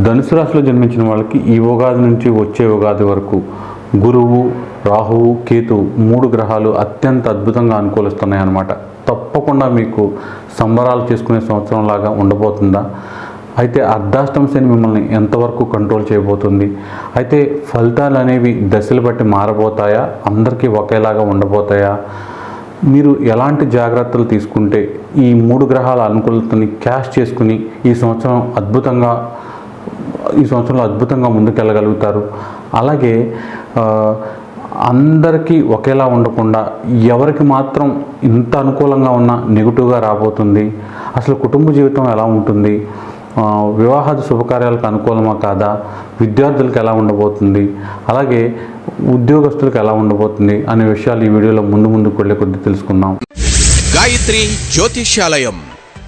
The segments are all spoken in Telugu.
ధనుసు రాశిలో జన్మించిన వాళ్ళకి ఈ ఉగాది నుంచి వచ్చే ఉగాది వరకు గురువు రాహువు కేతు మూడు గ్రహాలు అత్యంత అద్భుతంగా అనుకూలిస్తున్నాయి అన్నమాట తప్పకుండా మీకు సంబరాలు చేసుకునే సంవత్సరం లాగా ఉండబోతుందా? అయితే అర్ధాష్టం శని మిమ్మల్ని ఎంతవరకు కంట్రోల్ చేయబోతుంది? అయితే ఫలితాలు అనేవి దశలు బట్టి మారబోతాయా? అందరికీ ఒకేలాగా ఉండబోతాయా? మీరు ఎలాంటి జాగ్రత్తలు తీసుకుంటే ఈ మూడు గ్రహాల అనుకూలతని క్యాష్ చేసుకుని ఈ సంవత్సరం అద్భుతంగా ఈ సంవత్సరంలో అద్భుతంగా ముందుకెళ్ళగలుగుతారు. అలాగే అందరికీ ఒకేలా ఉండకుండా ఎవరికి మాత్రం ఇంత అనుకూలంగా ఉన్న నెగిటివ్గా రాబోతుంది. అసలు కుటుంబ జీవితం ఎలా ఉంటుంది? వివాహ వివాహాది శుభకార్యాలకు అనుకూలమా కాదా? విద్యార్థులకు ఎలా ఉండబోతుంది? అలాగే ఉద్యోగస్తులకు ఎలా ఉండబోతుంది? అనే విషయాలు ఈ వీడియోలో ముందు ముందుకు వెళ్ళే కొద్ది తెలుసుకుందాం. గాయత్రి జ్యోతిష్యాలయం.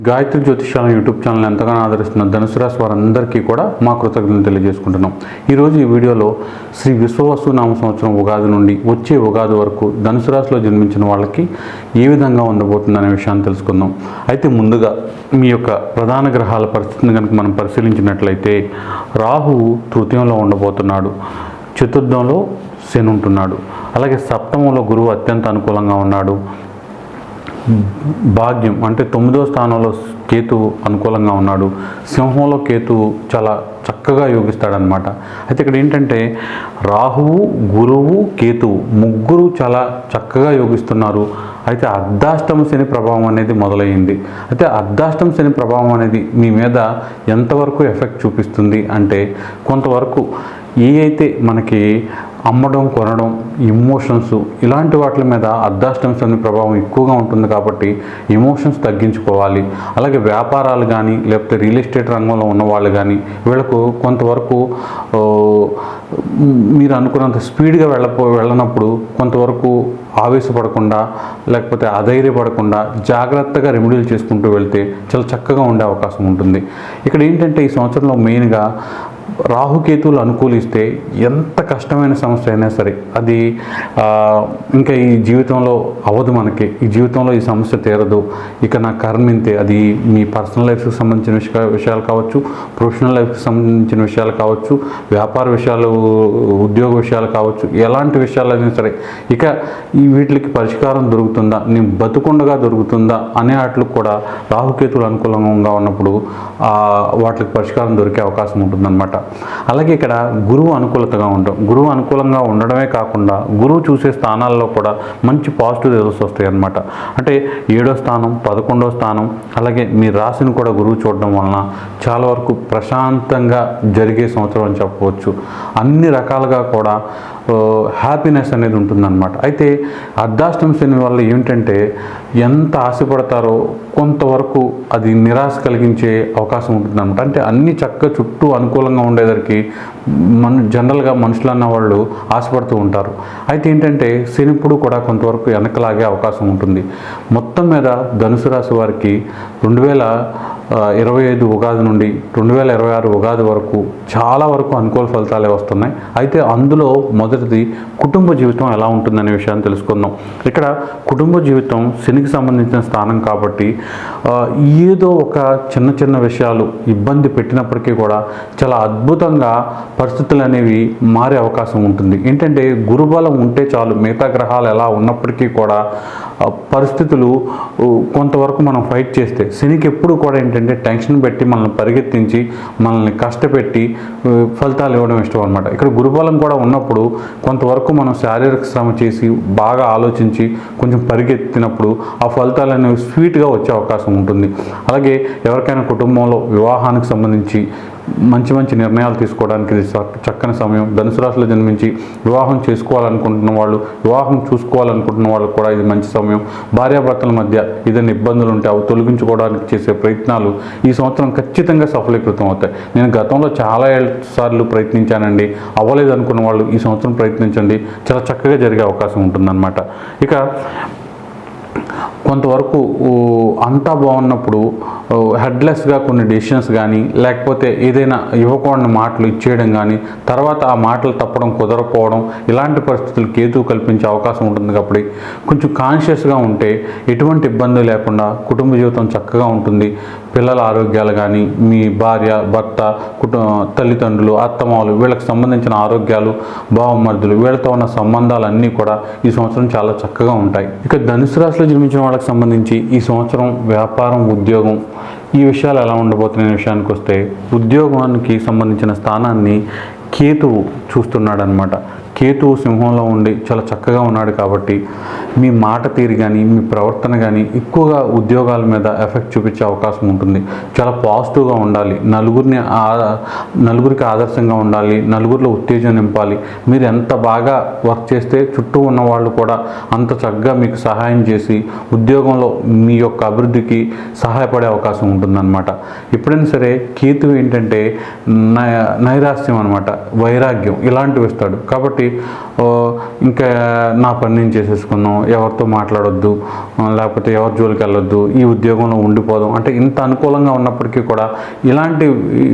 గాయత్రి జ్యోతిషాల యూట్యూబ్ ఛానల్ ఎంతగానో ఆదరిస్తున్న ధనుసు రాశి వారందరికీ కూడా మా కృతజ్ఞతలు తెలియజేసుకుంటున్నాం. ఈరోజు ఈ వీడియోలో శ్రీ విశ్వవసు నామ సంవత్సరం ఉగాది నుండి వచ్చే ఉగాది వరకు ధనుసు రాశిలో జన్మించిన వాళ్ళకి ఏ విధంగా ఉండబోతుందనే విషయాన్ని తెలుసుకుందాం. అయితే ముందుగా మీ యొక్క ప్రధాన గ్రహాల పరిస్థితిని కనుక మనం పరిశీలించినట్లయితే రాహువు తృతీయంలో ఉండబోతున్నాడు. చతుర్థంలో శని ఉంటున్నాడు. అలాగే సప్తమంలో గురువు అత్యంత అనుకూలంగా ఉన్నాడు. భాగ్యం. అంటే తొమ్మిదో స్థానంలో కేతువు అనుకూలంగా ఉన్నాడు. సింహంలో కేతువు చాలా చక్కగా యోగిస్తాడనమాట అయితే ఇక్కడ ఏంటంటే రాహువు గురువు కేతువు ముగ్గురు చాలా చక్కగా యోగిస్తున్నారు. అయితే అర్ధాష్టమ శని ప్రభావం అనేది మొదలైంది అయితే అర్ధాష్టమ శని ప్రభావం అనేది మీ మీద ఎంతవరకు ఎఫెక్ట్ చూపిస్తుంది అంటే కొంతవరకు ఏ అయితే మనకి అమ్మడం కొనడం ఇమోషన్స్ ఇలాంటి వాటి మీద అర్ధాష్టమి శని ప్రభావం ఎక్కువగా ఉంటుంది కాబట్టి ఎమోషన్స్ తగ్గించుకోవాలి. అలాగే వ్యాపారాలు కానీ లేకపోతే రియల్ ఎస్టేట్ రంగంలో ఉన్న వాళ్ళు కానీ వీళ్ళకు కొంతవరకు మీరు అనుకున్నంత స్పీడ్గా వెళ్ళపో వెళ్ళనప్పుడు కొంతవరకు ఆవేశపడకుండా లేకపోతే అధైర్యపడకుండా జాగ్రత్తగా రెమెడీలు చేసుకుంటూ వెళ్తే చాలా చక్కగా ఉండే అవకాశం ఉంటుంది. ఇక్కడ ఏంటంటే ఈ సంవత్సరంలో మెయిన్గా రాహుకేతువులు అనుకూలిస్తే ఎంత కష్టమైన సమస్య అయినా సరే అది ఇంకా ఈ జీవితంలో అవ్వదు మనకి. ఈ జీవితంలో ఈ సమస్య తీరదు. ఇక నా కర్మ ఇంతే. అది మీ పర్సనల్ లైఫ్కి సంబంధించిన విషయ విషయాలు కావచ్చు ప్రొఫెషనల్ లైఫ్కి సంబంధించిన విషయాలు కావచ్చు వ్యాపార విషయాలు ఉద్యోగ విషయాలు కావచ్చు ఎలాంటి విషయాలు అయినా సరే ఇక ఈ వీటికి పరిష్కారం దొరుకుతుందా? నేను బతుకుండగా దొరుకుతుందా? అనే వాటికి కూడా రాహుకేతువులు అనుకూలంగా ఉన్నప్పుడు వాటికి పరిష్కారం దొరికే అవకాశం ఉంటుందన్నమాట. అలాగే ఇక్కడ గురువు అనుకూలతగా ఉండడం. గురువు అనుకూలంగా ఉండడమే కాకుండా గురువు చూసే స్థానాల్లో కూడా మంచి పాజిటివ్ రిజల్ట్స్ వస్తాయి అనమాట అంటే ఏడో స్థానం పదకొండో స్థానం అలాగే మీ రాశిని కూడా గురువు చూడడం వలన చాలా వరకు ప్రశాంతంగా జరిగే సంవత్సరం అని చెప్పవచ్చు. అన్ని రకాలుగా కూడా హ్యాపీనెస్ అనేది ఉంటుందన్నమాట. అయితే అర్ధాష్టమ శని వల్ల ఏంటంటే ఎంత ఆశపడతారో కొంతవరకు అది నిరాశ కలిగించే అవకాశం ఉంటుందన్నమాట. అంటే అన్ని చక్కగా చుట్టూ అనుకూలంగా ఉండేదరికి మన జనరల్గా మనుషులు అన్న వాళ్ళు ఆశపడుతూ ఉంటారు. అయితే ఏంటంటే శనిప్పుడు కూడా కొంతవరకు వెనకలాగే అవకాశం ఉంటుంది. మొత్తం మీద ధనుసు రాశి వారికి రెండు వేల ఇరవై ఐదు ఉగాది నుండి రెండు వేల ఇరవై ఆరు ఉగాది వరకు చాలా వరకు అనుకూల ఫలితాలే వస్తున్నాయి. అయితే అందులో మొదటిది కుటుంబ జీవితం ఎలా ఉంటుందనే విషయాన్ని తెలుసుకుందాం. ఇక్కడ కుటుంబ జీవితం శనికి సంబంధించిన స్థానం కాబట్టి ఏదో ఒక చిన్న చిన్న విషయాలు ఇబ్బంది పెట్టినప్పటికీ కూడా చాలా అద్భుతంగా పరిస్థితులు అనేవి మారే అవకాశం ఉంటుంది. ఏంటంటే గురుబలం ఉంటే చాలు మిగతా గ్రహాలు ఎలా ఉన్నప్పటికీ కూడా పరిస్థితులు కొంతవరకు మనం ఫైట్ చేస్తే శనికి ఎప్పుడు కూడా ఏంటంటే టెన్షన్ పెట్టి మనల్ని పరిగెత్తించి మనల్ని కష్టపెట్టి ఫలితాలు ఇవ్వడం ఇష్టం అనమాట ఇక్కడ గురుబలం కూడా ఉన్నప్పుడు కొంతవరకు మనం శారీరక శ్రమ చేసి బాగా ఆలోచించి కొంచెం పరిగెత్తినప్పుడు ఆ ఫలితాలు అనేవి స్వీట్గా వచ్చే అవకాశం ఉంటుంది. అలాగే ఎవరికైనా కుటుంబంలో వివాహానికి సంబంధించి మంచి మంచి నిర్ణయాలు తీసుకోవడానికి ఇది చక్కని సమయం. ధనుసు రాశిలో జన్మించి వివాహం చేసుకోవాలనుకుంటున్న వాళ్ళు వివాహం చూసుకోవాలనుకుంటున్న వాళ్ళకు కూడా ఇది మంచి సమయం. భార్యాభర్తల మధ్య ఏదైనా ఇబ్బందులు ఉంటే అవి తొలగించుకోవడానికి చేసే ప్రయత్నాలు ఈ సంవత్సరం ఖచ్చితంగా సఫలీకృతం అవుతాయి. నేను గతంలో చాలా సార్లు ప్రయత్నించానండి. అవ్వలేదు అనుకున్న వాళ్ళు ఈ సంవత్సరం ప్రయత్నించండి. చాలా చక్కగా జరిగే అవకాశం ఉంటుందన్నమాట. ఇక కొంతవరకు అంతా బాగున్నప్పుడు హెడ్లెస్గా కొన్ని డెసిషన్స్ కానీ లేకపోతే ఏదైనా ఇవ్వకూడని మాటలు ఇచ్చేయడం కానీ తర్వాత ఆ మాటలు తప్పడం కుదరకపోవడం ఇలాంటి పరిస్థితులు కేతు కల్పించే అవకాశం ఉంటుంది కాబట్టి కొంచెం కాన్షియస్గా ఉంటే ఎటువంటి ఇబ్బంది లేకుండా కుటుంబ జీవితం చక్కగా ఉంటుంది. పిల్లల ఆరోగ్యాలు కానీ మీ భార్య భర్త కుటుంబ తల్లిదండ్రులు అత్తమావులు వీళ్ళకి సంబంధించిన ఆరోగ్యాలు బావమర్దులు వీళ్ళతో ఉన్న సంబంధాలన్నీ కూడా ఈ సంవత్సరం చాలా చక్కగా ఉంటాయి. ఇక ధనుసు రాశిలో జన్మించిన వాళ్ళకి సంబంధించి ఈ సంవత్సరం వ్యాపారం ఉద్యోగం ఈ విషయాలు ఎలా ఉండబోతున్న విషయానికి వస్తే ఉద్యోగానికి సంబంధించిన స్థానాన్ని కేతువు చూస్తున్నాడనమాట కేతువు సింహంలో ఉండి చాలా చక్కగా ఉన్నాడు కాబట్టి మీ మాట తీరు కానీ మీ ప్రవర్తన కానీ ఎక్కువగా ఉద్యోగాల మీద ఎఫెక్ట్ చూపించే అవకాశం ఉంటుంది. చాలా పాజిటివ్గా ఉండాలి. నలుగురిని నలుగురికి ఆదర్శంగా ఉండాలి. నలుగురిలో ఉత్తేజం నింపాలి. మీరు ఎంత బాగా వర్క్ చేస్తే చుట్టూ ఉన్న వాళ్ళు కూడా అంత చక్కగా మీకు సహాయం చేసి ఉద్యోగంలో మీ యొక్క అభివృద్ధికి సహాయపడే అవకాశం ఉంటుందన్నమాట. ఎప్పుడైనా సరే కేతు ఏంటంటే నై నైరాస్యం అనమాట వైరాగ్యం ఇలాంటివి ఇస్తాడు. కాబట్టి ఇంకా నా పని నేను చేసేసుకుందాం ఎవరితో మాట్లాడొద్దు లేకపోతే ఎవరి జోలికి వెళ్ళొద్దు ఈ ఉద్యోగంలో ఉండిపోదాం. అంటే ఇంత అనుకూలంగా ఉన్నప్పటికీ కూడా ఇలాంటి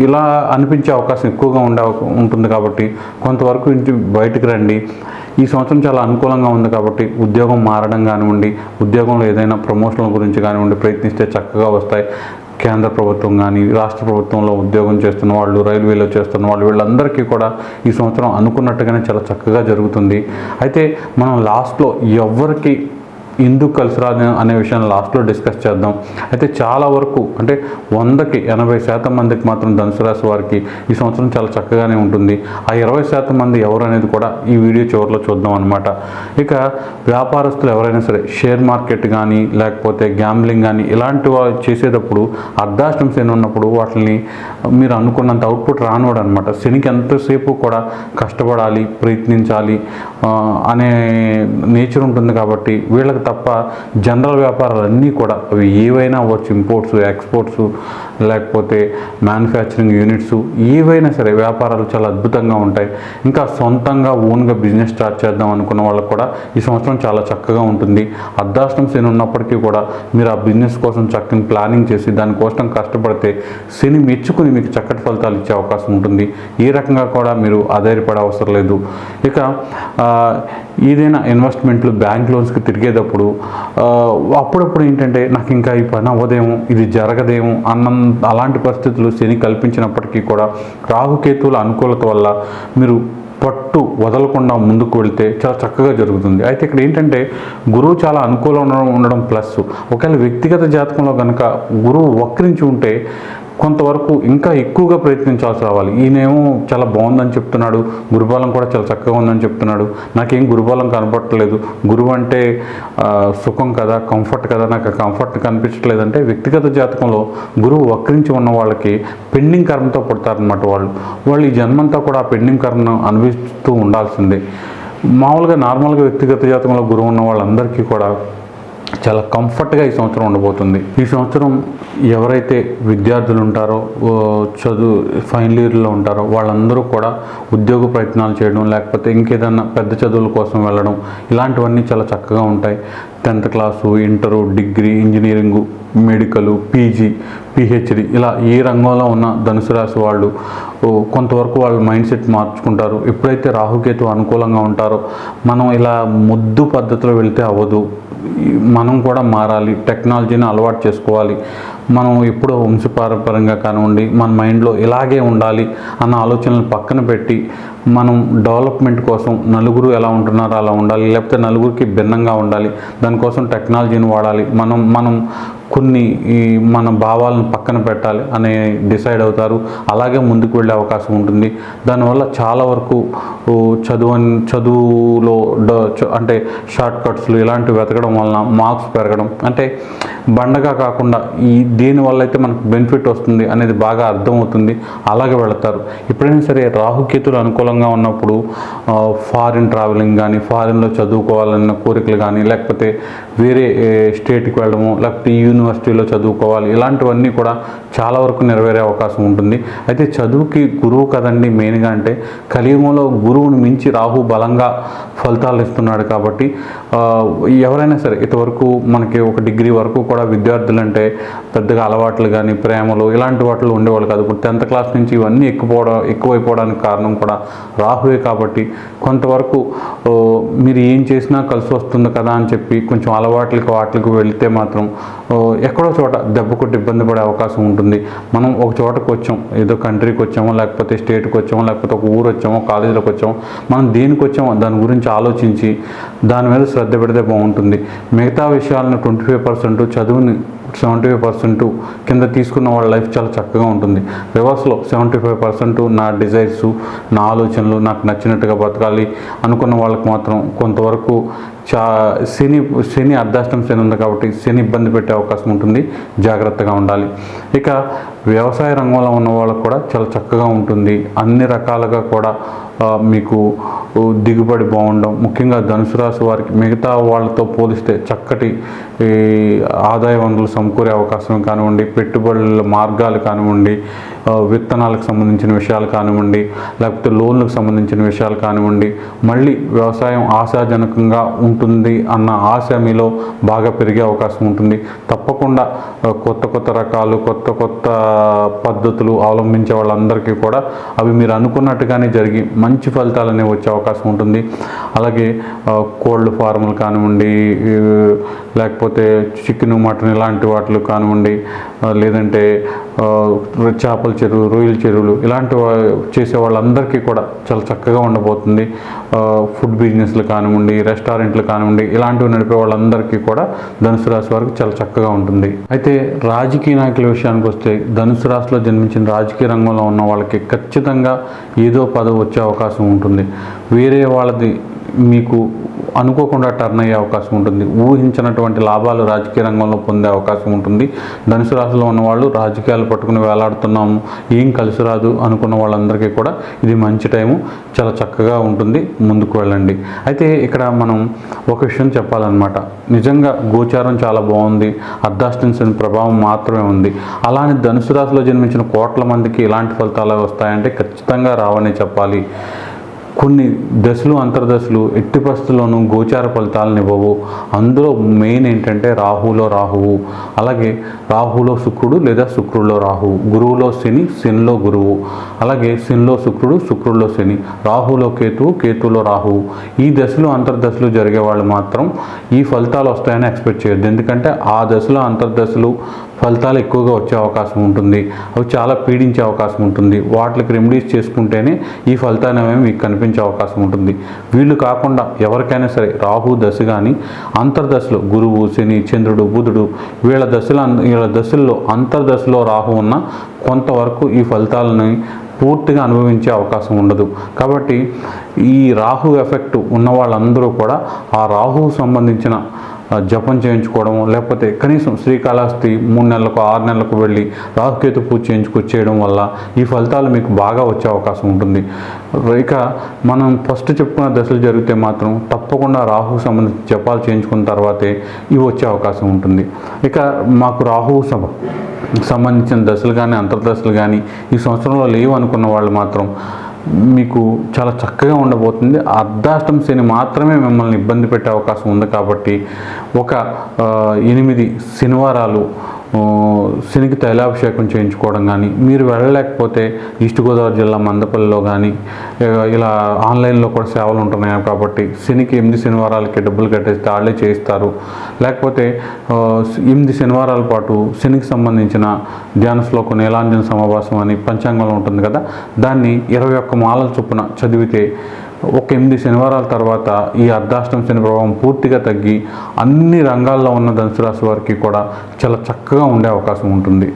ఇలా అనిపించే అవకాశం ఎక్కువగా ఉండే ఉంటుంది కాబట్టి కొంతవరకు ఇంటి బయటకు రండి. ఈ సంవత్సరం చాలా అనుకూలంగా ఉంది కాబట్టి ఉద్యోగం మారడం కానివ్వండి ఉద్యోగంలో ఏదైనా ప్రమోషన్ల గురించి కానివ్వండి ప్రయత్నిస్తే చక్కగా వస్తాయి. కేంద్ర ప్రభుత్వం కానీ రాష్ట్ర ప్రభుత్వంలో ఉద్యోగం చేస్తున్న వాళ్ళు రైల్వేలో చేస్తున్న వాళ్ళు వీళ్ళందరికీ కూడా ఈ సంవత్సరం అనుకున్నట్టుగానే చాలా చక్కగా జరుగుతుంది. అయితే మనం లాస్ట్లో ఎవరికి ఎందుకు కలిసి రాదు అనే విషయాన్ని లాస్ట్లో డిస్కస్ చేద్దాం. అయితే చాలా వరకు అంటే వందకి ఎనభై శాతం మందికి మాత్రం ధనుసు రాశి వారికి ఈ సంవత్సరం చాలా చక్కగానే ఉంటుంది. ఆ ఇరవై శాతం మంది ఎవరు అనేది కూడా ఈ వీడియో చివరిలో చూద్దాం అనమాట ఇక వ్యాపారస్తులు ఎవరైనా సరే షేర్ మార్కెట్ కానీ లేకపోతే గ్యాంబ్లింగ్ కానీ ఇలాంటి చేసేటప్పుడు అర్ధాష్టం శని ఉన్నప్పుడు వాటిని మీరు అనుకున్నంత అవుట్పుట్ రానివాడు అనమాట శనికి ఎంతసేపు కూడా కష్టపడాలి ప్రయత్నించాలి అనే నేచర్ ఉంటుంది కాబట్టి వీళ్ళకి తప్ప జనరల్ వ్యాపారాలన్నీ కూడా అవి ఏవైనా అవ్వచ్చు ఇంపోర్ట్స్ ఎక్స్పోర్ట్స్ లేకపోతే మ్యానుఫ్యాక్చరింగ్ యూనిట్స్ ఏవైనా సరే వ్యాపారాలు చాలా అద్భుతంగా ఉంటాయి. ఇంకా సొంతంగా ఓన్గా బిజినెస్ స్టార్ట్ చేద్దాం అనుకున్న వాళ్ళకు కూడా ఈ సంవత్సరం చాలా చక్కగా ఉంటుంది. అర్ధాష్టం శని ఉన్నప్పటికీ కూడా మీరు ఆ బిజినెస్ కోసం చక్కని ప్లానింగ్ చేసి దానికోసం కష్టపడితే శని మెచ్చుకుని మీకు చక్కటి ఫలితాలు ఇచ్చే అవకాశం ఉంటుంది. ఈ రకంగా కూడా మీరు ఆధారపడే అవసరం లేదు. ఇక ఏదైనా ఇన్వెస్ట్మెంట్లు బ్యాంక్ లోన్స్కి తిరిగేటప్పుడు అప్పుడప్పుడు ఏంటంటే నాకు ఇంకా ఈ పని అవ్వదేమో ఇది జరగదేమో అన్న అలాంటి పరిస్థితులు శని కల్పించినప్పటికీ కూడా రాహుకేతువుల అనుకూలత వల్ల మీరు పట్టు వదలకుండా ముందుకు వెళ్తే చాలా చక్కగా జరుగుతుంది. అయితే ఇక్కడ ఏంటంటే గురువు చాలా అనుకూలంగా ఉండడం ప్లస్ ఒకవేళ వ్యక్తిగత జాతకంలో కనుక గురువు వక్రించి ఉంటే కొంతవరకు ఇంకా ఎక్కువగా ప్రయత్నించాల్సి రావాలి. ఈయనేమో చాలా బాగుందని చెప్తున్నాడు. గురుబలం కూడా చాలా చక్కగా ఉందని చెప్తున్నాడు. నాకేం గురుబలం కనపడట్లేదు. గురువు అంటే సుఖం కదా కంఫర్ట్ కదా. నాకు కంఫర్ట్ కనిపించట్లేదు అంటే వ్యక్తిగత జాతకంలో గురువు వక్రించి ఉన్న వాళ్ళకి పెండింగ్ కర్మతో పుడతారనమాట వాళ్ళు. వాళ్ళు ఈ జన్మంతా కూడా ఆ పెండింగ్ కర్మను అనుభవిస్తూ ఉండాల్సిందే. మామూలుగా నార్మల్గా వ్యక్తిగత జాతకంలో గురువు ఉన్న వాళ్ళందరికీ కూడా చాలా కంఫర్ట్గా ఈ సంవత్సరం ఉండబోతుంది. ఈ సంవత్సరం ఎవరైతే విద్యార్థులు ఉంటారో చదువు ఫైనల్ ఇయర్లో ఉంటారో వాళ్ళందరూ కూడా ఉద్యోగ ప్రయత్నాలు చేయడం లేకపోతే ఇంకేదన్నా పెద్ద చదువుల కోసం వెళ్ళడం ఇలాంటివన్నీ చాలా చక్కగా ఉంటాయి. Tenth class inter degree engineering medical PG PhD ఇలా ఏ రంగంలో ఉన్న ధనుసు రాశి వాళ్ళు కొంతవరకు వాళ్ళ మైండ్ సెట్ మార్చుకుంటారు. ఎప్పుడైతే రాహుకేతు అనుకూలంగా ఉంటారో మనం ఇలా ముద్దు పద్ధతిలో వెళ్తే అవ్వదు. మనం కూడా మారాలి టెక్నాలజీని అలవాటు చేసుకోవాలి. మనం ఎప్పుడో వంశపారంపరంగా కానివ్వండి మన మైండ్లో ఇలాగే ఉండాలి అన్న ఆలోచనలు పక్కన పెట్టి మనం డెవలప్మెంట్ కోసం నలుగురు ఎలా ఉంటున్నారో అలా ఉండాలి లేకపోతే నలుగురికి భిన్నంగా ఉండాలి దానికోసం టెక్నాలజీని వాడాలి. మనం మనం కొన్ని ఈ మన భావాలను పక్కన పెట్టాలి అనే డిసైడ్ అవుతారు. అలాగే ముందుకు వెళ్ళే అవకాశం ఉంటుంది. దానివల్ల చాలా వరకు చదువు చదువులో అంటే షార్ట్ కట్స్లు ఇలాంటివి వెతకడం వలన మార్క్స్ పెరగడం అంటే బండగా కాకుండా ఈ దీనివల్ల అయితే మనకు బెనిఫిట్ వస్తుంది అనేది బాగా అర్థమవుతుంది. అలాగే వెళతారు. ఎప్పుడైనా సరే రాహుకేతులు అనుకూలంగా ఉన్నప్పుడు ఫారిన్ ట్రావెలింగ్ కానీ ఫారిన్లో చదువుకోవాలన్న కోరికలు కానీ లేకపోతే వేరే స్టేట్కి వెళ్ళడము లేకపోతే ఈ యూనివర్సిటీలో చదువుకోవాలి. ఇలాంటివన్నీ కూడా చాలా వరకు నెరవేరే అవకాశం ఉంటుంది. అయితే చదువుకి గురువు కదండి మెయిన్గా అంటే కలియుగంలో గురువుని మించి రాహు బలంగా ఫలితాలు ఇస్తున్నాడు కాబట్టి ఎవరైనా సరే ఇంతవరకు మనకి ఒక డిగ్రీ వరకు కూడా విద్యార్థులు అంటే పెద్దగా అలవాట్లు కానీ ప్రేమలు ఇలాంటి వాటిలో ఉండేవాళ్ళు కాదు. ఇప్పుడు టెన్త్ క్లాస్ నుంచి ఇవన్నీ ఎక్కువడం ఎక్కువైపోవడానికి కారణం కూడా రాహువే కాబట్టి కొంతవరకు మీరు ఏం చేసినా కలిసి వస్తుంది కదా అని చెప్పి కొంచెం అలవాట్లకి వాటికి వెళితే మాత్రం ఎక్కడో చోట దెబ్బ కొట్టి ఇబ్బంది పడే అవకాశం ఉంటుంది. మనం ఒక చోటకు వచ్చాం ఏదో కంట్రీకి వచ్చామో లేకపోతే స్టేట్కి వచ్చామో లేకపోతే ఒక ఊరు వచ్చామో కాలేజీలోకి వచ్చామో మనం దేనికి వచ్చామో దాని గురించి ఆలోచించి దాని మీద శ్రద్ధ పెడితే బాగుంటుంది. మిగతా విషయాలను ట్వంటీ ఫైవ్ పర్సెంట్ చదువుని సెవెంటీ ఫైవ్ పర్సెంట్ కింద తీసుకున్న వాళ్ళ లైఫ్ చాలా చక్కగా ఉంటుంది. రివర్స్లో సెవెంటీ ఫైవ్ పర్సెంట్ నా డిజైర్స్ నా ఆలోచనలు నాకు నచ్చినట్టుగా బతకాలి అనుకున్న వాళ్ళకి మాత్రం కొంతవరకు చా శని శని అర్ధాష్టం శని ఉంది కాబట్టి శని ఇబ్బంది పెట్టే అవకాశం ఉంటుంది. జాగ్రత్తగా ఉండాలి. ఇక వ్యవసాయ రంగంలో ఉన్న వాళ్ళకు కూడా చాలా చక్కగా ఉంటుంది. అన్ని రకాలుగా కూడా మీకు దిగుబడి బాగుండడం. ముఖ్యంగా ధనుసు రాశి వారికి మిగతా వాళ్ళతో పోలిస్తే చక్కటి ఆదాయ వనరులు సమకూరే అవకాశం కానివ్వండి పెట్టుబడుల మార్గాలు కానివ్వండి విత్తనాలకు సంబంధించిన విషయాలు కానివ్వండి లేకపోతే లోన్లకు సంబంధించిన విషయాలు కానివ్వండి మళ్ళీ వ్యవసాయం ఆశాజనకంగా ఉంటుంది అన్న ఆశ మీలో బాగా పెరిగే అవకాశం ఉంటుంది. తప్పకుండా కొత్త కొత్త రకాలు కొత్త కొత్త పద్ధతులు అవలంబించే వాళ్ళందరికీ కూడా అవి మీరు అనుకున్నట్టుగానే జరిగి మంచి ఫలితాలు అనేవి వచ్చే అవకాశం ఉంటుంది. అలాగే కోల్డ్ ఫార్ములు కానివ్వండి లేకపోతే చికెన్ మటన్ ఇలాంటి వాటిలు కానివ్వండి లేదంటే చేపల చెరువు రొయ్యల చెరువులు ఇలాంటి చేసే వాళ్ళందరికీ కూడా చాలా చక్కగా ఉండబోతుంది. ఫుడ్ బిజినెస్లు కానివ్వండి రెస్టారెంట్లు కానివ్వండి ఇలాంటివి నడిపే వాళ్ళందరికీ కూడా ధనుసు రాశి వారికి చాలా చక్కగా ఉంటుంది. అయితే రాజకీయ నాయకుల విషయానికి వస్తే ధనుసు రాశిలో జన్మించిన రాజకీయ రంగంలో ఉన్న వాళ్ళకి ఖచ్చితంగా ఏదో పదవి వచ్చే అవకాశం ఉంటుంది. వేరే వాళ్ళది మీకు అనుకోకుండా టర్న్ అయ్యే అవకాశం ఉంటుంది. ఊహించినటువంటి లాభాలు రాజకీయ రంగంలో పొందే అవకాశం ఉంటుంది. ధనుసు రాశిలో ఉన్నవాళ్ళు రాజకీయాలు పట్టుకుని వేలాడుతున్నాము ఏం కలిసి రాదు అనుకున్న వాళ్ళందరికీ కూడా ఇది మంచి టైము. చాలా చక్కగా ఉంటుంది. ముందుకు వెళ్ళండి. అయితే ఇక్కడ మనం ఒక విషయం చెప్పాలన్నమాట. నిజంగా గోచారం చాలా బాగుంది. అర్ధాష్టం ప్రభావం మాత్రమే ఉంది. అలానే ధనుసు రాశిలో జన్మించిన కోట్ల మందికి ఇలాంటి ఫలితాలు వస్తాయంటే ఖచ్చితంగా రావని చెప్పాలి. కొన్ని దశలు అంతర్దశలు ఎట్టి పరిస్థితుల్లోనూ గోచార ఫలితాలను ఇవ్వవు అందులో మెయిన్ ఏంటంటే రాహులో రాహువు. అలాగే రాహులో శుక్రుడు లేదా శుక్రుడిలో రాహువు గురువులో శని శనిలో గురువు. అలాగే శనిలో శుక్రుడు శుక్రుడిలో శని. రాహులో కేతువు కేతువులో రాహువు. ఈ దశలు అంతర్దశలు జరిగే వాళ్ళు మాత్రం ఈ ఫలితాలు వస్తాయని ఎక్స్పెక్ట్ చేయొద్దు. ఎందుకంటే ఆ దశలో అంతర్దశలు ఫలితాలు ఎక్కువగా వచ్చే అవకాశం ఉంటుంది. అవి చాలా పీడించే అవకాశం ఉంటుంది. వాటికి రెమెడీస్ చేసుకుంటేనే ఈ ఫలితాలు అనేవి మీకు కనిపించే అవకాశం ఉంటుంది. వీళ్ళు కాకుండా ఎవరికైనా సరే రాహు దశ కానీ అంతర్దశలో గురువు శని చంద్రుడు బుధుడు వీళ్ళ దశల వీళ్ళ దశల్లో అంతర్దశలో రాహు ఉన్న కొంతవరకు ఈ ఫలితాలని పూర్తిగా అనుభవించే అవకాశం ఉండదు. కాబట్టి ఈ రాహు ఎఫెక్ట్ ఉన్న వాళ్ళందరూ కూడా ఆ రాహువు సంబంధించిన జపం చేయించుకోవడం లేకపోతే కనీసం శ్రీకాళహస్తి మూడు నెలలకు ఆరు నెలలకు వెళ్ళి రాహుకేతు పూజ చేయించుకొచ్చేయడం వల్ల ఈ ఫలితాలు మీకు బాగా వచ్చే అవకాశం ఉంటుంది. ఇక మనం ఫస్ట్ చెప్పుకున్న దశలు జరిగితే మాత్రం తప్పకుండా రాహుకు సంబంధించి జపాలు చేయించుకున్న తర్వాతే ఇవి వచ్చే అవకాశం ఉంటుంది. ఇక మాకు రాహువు సభ సంబంధించిన దశలు కానీ అంతర్దశలు కానీ ఈ సంవత్సరంలో లేవు అనుకున్న వాళ్ళు మాత్రం మీకు చాలా చక్కగా ఉండబోతుంది. అర్ధాష్టం శని మాత్రమే మిమ్మల్ని ఇబ్బంది పెట్టే అవకాశం ఉంది కాబట్టి ఒక ఎనిమిది శనివారాలు శనికి తైలాభిషేకం చేయించుకోవడం కానీ మీరు వెళ్ళలేకపోతే ఈస్ట్ గోదావరి జిల్లా మందపల్లిలో కానీ ఇలా ఆన్లైన్లో కూడా సేవలు ఉంటున్నాయి కాబట్టి శనికి ఎనిమిది శనివారాలకి డబ్బులు కట్టేస్తే వాళ్ళే చేయిస్తారు. లేకపోతే ఎనిమిది శనివారాల పాటు శనికి సంబంధించిన ధ్యాన శ్లోకం నీలాంజన సమావాసం అని పంచాంగంలో ఉంటుంది కదా దాన్ని ఇరవై ఒక్క మాలల చొప్పున చదివితే ఒక ఎనిమిది శనివారాల తర్వాత ఈ అర్ధాష్టం శని ప్రభావం పూర్తిగా తగ్గి అన్ని రంగాల్లో ఉన్న ధనుసు రాశి వారికి కూడా చాలా చక్కగా ఉండే అవకాశం ఉంటుంది.